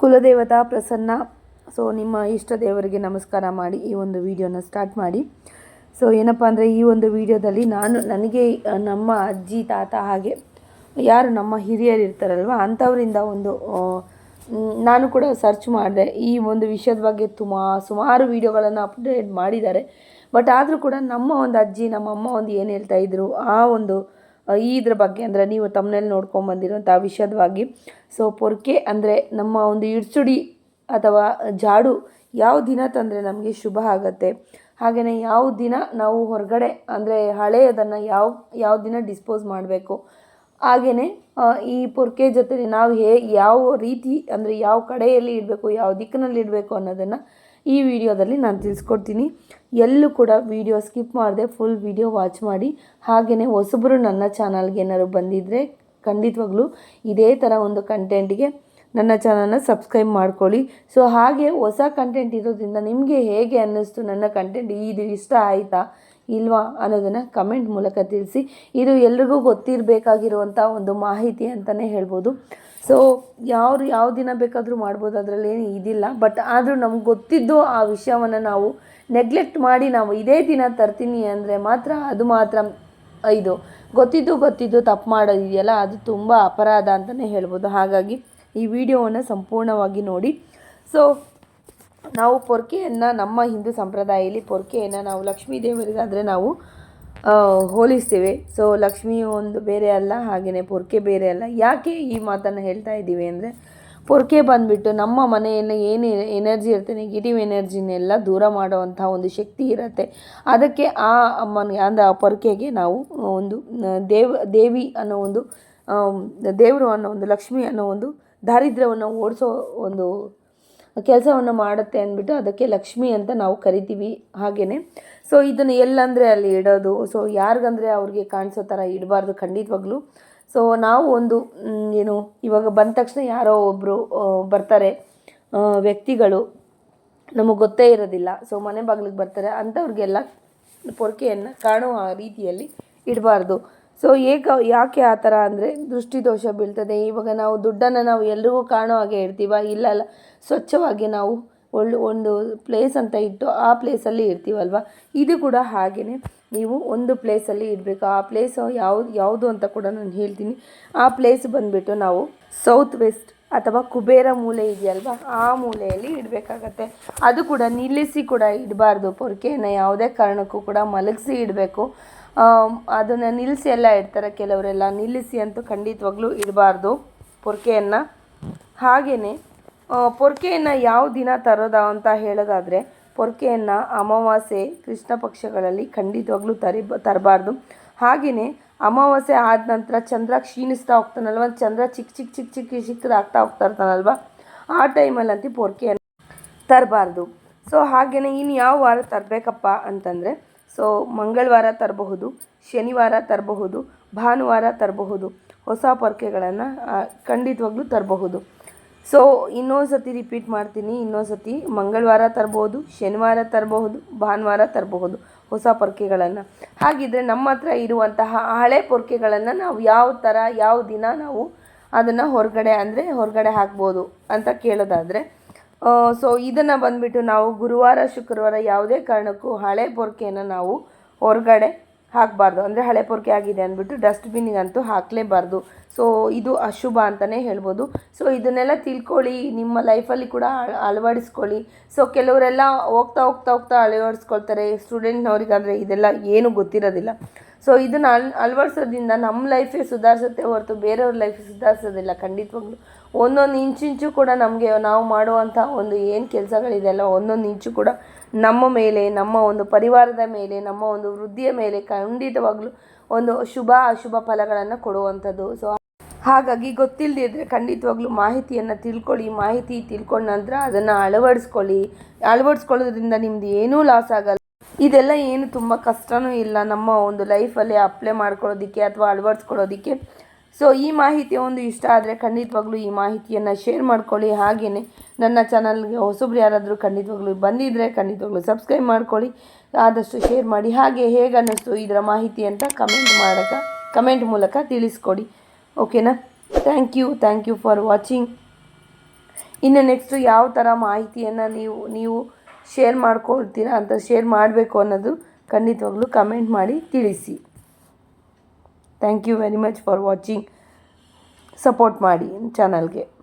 ಕುಲದೇವತಾ Prasanna. So ನಿಮ್ಮ ಇಷ್ಟ ದೇವರಿಗೆ ನಮಸ್ಕಾರ ಮಾಡಿ ಈ ಒಂದು ವಿಡಿಯೋನ ಸ್ಟಾರ್ಟ್ ಮಾಡಿ. ಸೊ ಏನಪ್ಪ ಅಂದರೆ ಈ ಒಂದು ವಿಡಿಯೋದಲ್ಲಿ ನಾನು, ನನಗೆ ನಮ್ಮ ಅಜ್ಜಿ, ತಾತ ಹಾಗೆ ಯಾರು ನಮ್ಮ ಹಿರಿಯರು ಇರ್ತಾರಲ್ವ, ಅಂಥವರಿಂದ ಒಂದು ನಾನು ಕೂಡ ಸರ್ಚ್ ಮಾಡಿದೆ. ಈ ಒಂದು ವಿಷಯದ ಬಗ್ಗೆ ತುಮಾ, ಸುಮಾರು ವಿಡಿಯೋಗಳನ್ನು ಅಪ್ಡೇಟ್ ಮಾಡಿದ್ದಾರೆ. ಬಟ್ ಆದರೂ ಕೂಡ ನಮ್ಮ ಒಂದು ಅಜ್ಜಿ, ನಮ್ಮ ಅಮ್ಮ ಒಂದು ಏನು ಹೇಳ್ತಾ ಇದ್ರು, ಆ ಒಂದು ಇದ್ರ ಬಗ್ಗೆ ಅಂದರೆ ನೀವು ತಮ್ಮನೇಲಿ ನೋಡ್ಕೊಂಡು ಬಂದಿರೋಂಥ ಸೊ ಪೊರ್ಕೆ ಅಂದರೆ ನಮ್ಮ ಒಂದು ಇಡ್ಸುಡಿ ಅಥವಾ ಜಾಡು ಯಾವ ದಿನ ತಂದರೆ ನಮಗೆ ಶುಭ ಆಗುತ್ತೆ. ಹಾಗೆಯೇ ಯಾವ ದಿನ ನಾವು ಹೊರಗಡೆ ಅಂದರೆ ಹಳೆಯದನ್ನು ಯಾವ ಯಾವ ದಿನ ಡಿಸ್ಪೋಸ್ ಮಾಡಬೇಕು. ಹಾಗೆಯೇ ಈ ಪೊರ್ಕೆ ಜೊತೆ ನಾವು ಹೇ, ಯಾವ ರೀತಿ ಅಂದರೆ ಯಾವ ಕಡೆಯಲ್ಲಿ ಇಡಬೇಕು, ಯಾವ ದಿಕ್ಕಿನಲ್ಲಿ ಇಡಬೇಕು ಅನ್ನೋದನ್ನು ಈ ವಿಡಿಯೋದಲ್ಲಿ ನಾನು ತಿಳಿಸ್ಕೊಡ್ತೀನಿ. ಎಲ್ಲೂ ಕೂಡ ವಿಡಿಯೋ ಸ್ಕಿಪ್ ಮಾಡದೆ ಫುಲ್ ವಿಡಿಯೋ ವಾಚ್ ಮಾಡಿ. ಹಾಗೆಯೇ ಹೊಸಬರು ನನ್ನ ಚಾನಲ್ಗೆ ಏನಾದ್ರು ಬಂದಿದ್ದರೆ ಖಂಡಿತವಾಗ್ಲೂ ಇದೇ ಥರ ಒಂದು ಕಂಟೆಂಟಿಗೆ ನನ್ನ ಚಾನಲ್ನ ಸಬ್ಸ್ಕ್ರೈಬ್ ಮಾಡ್ಕೊಳ್ಳಿ. ಸೊ ಹಾಗೆ ಹೊಸ ಕಂಟೆಂಟ್ ಇರೋದ್ರಿಂದ ನಿಮಗೆ ಹೇಗೆ ಅನ್ನಿಸ್ತು? ನನ್ನ ಕಂಟೆಂಟ್ ಇದು ಇಷ್ಟ ಆಯಿತಾ? ಇಲ್ವಾ? ಅನ್ನೋದನ್ನು ಕಮೆಂಟ್ ಮೂಲಕ ತಿಳಿಸಿ. ಇದು ಎಲ್ರಿಗೂ ಗೊತ್ತಿರಬೇಕಾಗಿರುವಂಥ ಒಂದು ಮಾಹಿತಿ ಅಂತಲೇ ಹೇಳ್ಬೋದು. ಸೊ ಯಾರು ಯಾವ ದಿನ ಬೇಕಾದರೂ ಮಾಡ್ಬೋದು. ಅದರಲ್ಲಿ ಏನು ಇದಿಲ್ಲ. ಬಟ್ ಆದರೂ ನಮ್ಗೆ ಗೊತ್ತಿದ್ದು ಆ ವಿಷಯವನ್ನು ನಾವು ನೆಗ್ಲೆಕ್ಟ್ ಮಾಡಿ ನಾವು ಇದೇ ದಿನ ತರ್ತೀನಿ ಅಂದರೆ ಮಾತ್ರ ಅದು ಮಾತ್ರ ಇದು. ಗೊತ್ತಿದ್ದು ಗೊತ್ತಿದ್ದು ತಪ್ಪು ಮಾಡೋದಿದೆಯಲ್ಲ, ಅದು ತುಂಬ ಅಪರಾಧ ಅಂತಲೇ ಹೇಳ್ಬೋದು. ಹಾಗಾಗಿ ಈ ವಿಡಿಯೋವನ್ನು ಸಂಪೂರ್ಣವಾಗಿ ನೋಡಿ. ಸೊ ನಾವು ಪೊರ್ಕೆಯನ್ನು ನಮ್ಮ ಹಿಂದೂ ಸಂಪ್ರದಾಯದಲ್ಲಿ ಪೊರ್ಕೆಯನ್ನು ನಾವು ಲಕ್ಷ್ಮೀ ದೇವರಿಗಾದರೆ ನಾವು ಹೋಲಿಸ್ತೇವೆ. ಸೊ ಲಕ್ಷ್ಮಿ ಒಂದು ಬೇರೆ ಅಲ್ಲ ಹಾಗೆಯೇ ಪೊರ್ಕೆ ಬೇರೆ ಅಲ್ಲ. ಯಾಕೆ ಈ ಮಾತನ್ನು ಹೇಳ್ತಾ ಇದ್ದೀವಿ ಅಂದರೆ, ಪೊರ್ಕೆ ಬಂದುಬಿಟ್ಟು ನಮ್ಮ ಮನೆಯಲ್ಲಿ ಏನು ಎನರ್ಜಿ ಇರುತ್ತೆ ನೆಗೆಟಿವ್ ಎನರ್ಜಿನೆಲ್ಲ ದೂರ ಮಾಡುವಂಥ ಒಂದು ಶಕ್ತಿ ಇರುತ್ತೆ. ಅದಕ್ಕೆ ಆ ಅಮ್ಮನ ಅಂದರೆ ಆ ಪೊರ್ಕೆಗೆ ನಾವು ಒಂದು ದೇವ, ದೇವಿ ಅನ್ನೋ ಒಂದು ದೇವರು ಅನ್ನೋ ಒಂದು, ಲಕ್ಷ್ಮಿ ಅನ್ನೋ ಒಂದು ದಾರಿದ್ರ್ಯವನ್ನು ಓಡಿಸೋ ಒಂದು ಕೆಲಸವನ್ನು ಮಾಡುತ್ತೆ ಅಂದ್ಬಿಟ್ಟು ಅದಕ್ಕೆ ಲಕ್ಷ್ಮಿ ಅಂತ ನಾವು ಕರಿತೀವಿ ಹಾಗೆಯೇ ಸೊ ಇದನ್ನು ಎಲ್ಲಂದರೆ ಅಲ್ಲಿ ಇಡೋದು. ಸೊ ಯಾರಿಗಂದರೆ ಅವ್ರಿಗೆ ಕಾಣಿಸೋ ಥರ ಇಡಬಾರ್ದು ಖಂಡಿತವಾಗ್ಲೂ. ಸೊ ನಾವು ಒಂದು ಏನು, ಇವಾಗ ಬಂದ ತಕ್ಷಣ ಯಾರೋ ಒಬ್ಬರು ಬರ್ತಾರೆ ವ್ಯಕ್ತಿಗಳು. ನಮಗೆ ಗೊತ್ತೇ ಇರೋದಿಲ್ಲ. ಸೊ ಮನೆ ಬಾಗಿಲಿಗೆ ಬರ್ತಾರೆ. ಅಂಥವ್ರಿಗೆಲ್ಲ ಪೊರ್ಕೆಯನ್ನು ಕಾಣುವ ರೀತಿಯಲ್ಲಿ ಇಡಬಾರ್ದು. ಸೊ ಏಕ, ಯಾಕೆ ಆ ಥರ ಅಂದರೆ ದೃಷ್ಟಿದೋಷ ಬೀಳ್ತದೆ. ಇವಾಗ ನಾವು ದುಡ್ಡನ್ನು ನಾವು ಎಲ್ರಿಗೂ ಕಾಣೋ ಹಾಗೆ ಇರ್ತೀವ? ಇಲ್ಲ ಅಲ್ಲ. ಸ್ವಚ್ಛವಾಗಿ ನಾವು ಒಳ್ಳೆ ಒಂದು ಪ್ಲೇಸ್ ಅಂತ ಇಟ್ಟು ಆ ಪ್ಲೇಸಲ್ಲಿ ಇರ್ತೀವಲ್ವ? ಇದು ಕೂಡ ಹಾಗೆಯೇ ನೀವು ಒಂದು ಪ್ಲೇಸಲ್ಲಿ ಇಡಬೇಕು. ಆ ಪ್ಲೇಸ್ ಯಾವ್ದು, ಯಾವುದು ಅಂತ ಕೂಡ ನಾನು ಹೇಳ್ತೀನಿ. ಆ ಪ್ಲೇಸ್ ಬಂದುಬಿಟ್ಟು ನಾವು ಸೌತ್ ವೆಸ್ಟ್ ಅಥವಾ ಕುಬೇರ ಮೂಲೆ ಇದೆಯಲ್ವಾ? ಆ ಮೂಲೆಯಲ್ಲಿ ಇಡಬೇಕಾಗತ್ತೆ. ಅದು ಕೂಡ ನಿಲ್ಲಿಸಿ ಕೂಡ ಇಡಬಾರ್ದು. ಪೊರ್ಕೆಯನ್ನು ಯಾವುದೇ ಕಾರಣಕ್ಕೂ ಕೂಡ ಮಲಗಿಸಿ ಇಡಬೇಕು. ಅದನ್ನು ನಿಲ್ಲಿಸಿ ಎಲ್ಲ ಇಡ್ತಾರೆ ಕೆಲವರೆಲ್ಲ. ನಿಲ್ಲಿಸಿ ಅಂತೂ ಖಂಡಿತವಾಗ್ಲೂ ಇಡಬಾರ್ದು ಪೊರ್ಕೆಯನ್ನು. ಹಾಗೆಯೇ ಪೊರ್ಕೆಯನ್ನು ಯಾವ ದಿನ ತರೋದ ಅಂತ ಹೇಳೋದಾದರೆ, ಪೊರ್ಕೆಯನ್ನು ಅಮಾವಾಸ್ಯೆ, ಕೃಷ್ಣ ಪಕ್ಷಗಳಲ್ಲಿ ಖಂಡಿತವಾಗ್ಲೂ ತರಿ ತರಬಾರ್ದು. ಹಾಗೆಯೇ ಅಮಾವಾಸ್ಯೆ ಆದ ನಂತರ ಚಂದ್ರ ಕ್ಷೀಣಿಸ್ತಾ ಹೋಗ್ತಾನಲ್ವ? ಚಂದ್ರ ಚಿಕ್ಕ ಚಿಕ್ಕ ಚಿಕ್ಕ ಚಿಕ್ಕ ಚಿಕ್ಕದಾಗ್ತಾ ಹೋಗ್ತಾ ಇರ್ತಾನಲ್ವ? ಆ ಟೈಮಲ್ಲಂತೂ ಪೊರ್ಕೆಯನ್ನು ತರಬಾರ್ದು. ಸೊ ಹಾಗೆಯೇ ಇನ್ನು ಯಾವ ವಾರ ತರಬೇಕಪ್ಪ ಅಂತಂದರೆ ಸೊ ಮಂಗಳವಾರ ತರಬಹುದು, ಶನಿವಾರ ತರಬಹುದು, ಭಾನುವಾರ ತರಬಹುದು, ಹೊಸ ಪೊರ್ಕೆಗಳನ್ನು ಖಂಡಿತವಾಗ್ಲೂ ತರಬಹುದು. ಸೊ ಇನ್ನೊಂದು ಸತಿ ರಿಪೀಟ್ ಮಾಡ್ತೀನಿ ಇನ್ನೊಂದು ಸತಿ ಮಂಗಳವಾರ ತರಬಹುದು, ಶನಿವಾರ ತರಬಹುದು, ಭಾನುವಾರ ತರಬಹುದು. ಹೊಸ ಪೊರ್ಕೆಗಳನ್ನು. ಹಾಗಿದ್ರೆ ನಮ್ಮ ಹತ್ರ ಇರುವಂತಹ ಹಳೆ ಪೊರ್ಕೆಗಳನ್ನು ನಾವು ಯಾವ ಥರ ಯಾವ ದಿನ ನಾವು ಅದನ್ನು ಹೊರಗಡೆ ಅಂದರೆ ಹೊರಗಡೆ ಹಾಕ್ಬೋದು ಅಂತ ಕೇಳೋದಾದರೆ ಸೊ ಇದನ್ನು ಬಂದುಬಿಟ್ಟು ನಾವು ಗುರುವಾರ, ಶುಕ್ರವಾರ ಯಾವುದೇ ಕಾರಣಕ್ಕೂ ಹಳೆ ಪೊರ್ಕೆಯನ್ನು ನಾವು ಹೊರಗಡೆ ಹಾಕಬಾರ್ದು. ಅಂದರೆ ಹಳೆ ಪೊರ್ಕೆ ಆಗಿದೆ ಅಂದ್ಬಿಟ್ಟು ಡಸ್ಟ್ಬಿನ್ನಿಗಂತೂ ಹಾಕಲೇಬಾರ್ದು. ಸೊ ಇದು ಅಶುಭ ಅಂತಲೇ ಹೇಳ್ಬೋದು. ಸೊ ಇದನ್ನೆಲ್ಲ ತಿಳ್ಕೊಳ್ಳಿ, ನಿಮ್ಮ ಲೈಫಲ್ಲಿ ಕೂಡ ಅಳ- ಅಳವಡಿಸ್ಕೊಳ್ಳಿ. ಸೊ ಕೆಲವರೆಲ್ಲ ಹೋಗ್ತಾ ಹೋಗ್ತಾ ಹೋಗ್ತಾ ಅಳವಡಿಸ್ಕೊಳ್ತಾರೆ. ಸ್ಟೂಡೆಂಟ್ನವ್ರಿಗಾದರೆ ಇದೆಲ್ಲ ಏನೂ ಗೊತ್ತಿರೋದಿಲ್ಲ. ಸೊ ಇದನ್ನು ಅಳ್, ಅಳವಡಿಸೋದ್ರಿಂದ ನಮ್ಮ ಲೈಫೇ ಸುಧಾರಿಸುತ್ತೆ ಹೊರತು ಬೇರೆಯವ್ರ ಲೈಫ್ ಸುಧಾರಿಸೋದಿಲ್ಲ ಖಂಡಿತವಾಗ್ಲೂ. ಒಂದೊಂದು ಇಂಚಿಂಚು ಕೂಡ ನಮಗೆ ನಾವು ಮಾಡುವಂಥ ಒಂದು ಏನು ಕೆಲಸಗಳಿದೆಯಲ್ಲ ಒಂದೊಂದು ಇಂಚು ಕೂಡ ನಮ್ಮ ಮೇಲೆ, ನಮ್ಮ ಒಂದು ಪರಿವಾರದ ಮೇಲೆ, ನಮ್ಮ ಒಂದು ವೃದ್ಧಿಯ ಮೇಲೆ ಖಂಡಿತವಾಗ್ಲೂ ಒಂದು ಶುಭ, ಅಶುಭ ಫಲಗಳನ್ನು ಕೊಡುವಂಥದ್ದು. ಸೊ ಹಾಗಾಗಿ ಗೊತ್ತಿಲ್ಲದಿದ್ದರೆ ಖಂಡಿತವಾಗ್ಲೂ ಮಾಹಿತಿಯನ್ನು ತಿಳ್ಕೊಳ್ಳಿ. ಮಾಹಿತಿ ತಿಳ್ಕೊಂಡ ನಂತರ ಅದನ್ನು ಅಳವಡಿಸ್ಕೊಳ್ಳಿ. ಅಳವಡಿಸ್ಕೊಳ್ಳೋದ್ರಿಂದ ನಿಮ್ದು ಏನೂ ಲಾಸ್ ಆಗಲ್ಲ. ಇದೆಲ್ಲ ಏನು ತುಂಬ ಕಷ್ಟನೂ ಇಲ್ಲ. ನಮ್ಮ ಒಂದು ಲೈಫಲ್ಲಿ ಅಪ್ಲೈ ಮಾಡ್ಕೊಳ್ಳೋದಕ್ಕೆ ಅಥವಾ ಅಳವಡಿಸ್ಕೊಳ್ಳೋದಕ್ಕೆ. ಸೊ ಈ ಮಾಹಿತಿ ಒಂದು ಇಷ್ಟ ಆದರೆ ಖಂಡಿತವಾಗ್ಲೂ ಈ ಮಾಹಿತಿಯನ್ನು ಶೇರ್ ಮಾಡ್ಕೊಳ್ಳಿ. ಹಾಗೆಯೇ ನನ್ನ ಚಾನಲ್ಗೆ ಹೊಸಬ್ರು ಯಾರಾದರೂ ಖಂಡಿತವಾಗ್ಲೂ ಬಂದಿದ್ದರೆ ಖಂಡಿತವಾಗ್ಲೂ ಸಬ್ಸ್ಕ್ರೈಬ್ ಮಾಡ್ಕೊಳ್ಳಿ. ಆದಷ್ಟು ಶೇರ್ ಮಾಡಿ. ಹಾಗೆ ಹೇಗೆ ಅನ್ನಿಸ್ತು ಇದರ ಮಾಹಿತಿ ಅಂತ ಕಮೆಂಟ್ ಮಾಡೋಕ್ಕೆ ಕಮೆಂಟ್ ಮೂಲಕ ತಿಳಿಸ್ಕೊಡಿ. ಓಕೆನಾ thank you thank you for watching ಇನ್ನು ನೆಕ್ಸ್ಟು ಯಾವ ಥರ ಮಾಹಿತಿಯನ್ನು ನೀವು ನೀವು ಶೇರ್ ಮಾಡ್ಕೊಳ್ತೀರಾ ಅಂತ ಶೇರ್ ಮಾಡಬೇಕು ಅನ್ನೋದು ಖಂಡಿತವಾಗ್ಲೂ ಕಮೆಂಟ್ ಮಾಡಿ ತಿಳಿಸಿ. Thank you very much for watching. Support ಮಾಡಿ ಚಾನಲ್ಗೆ.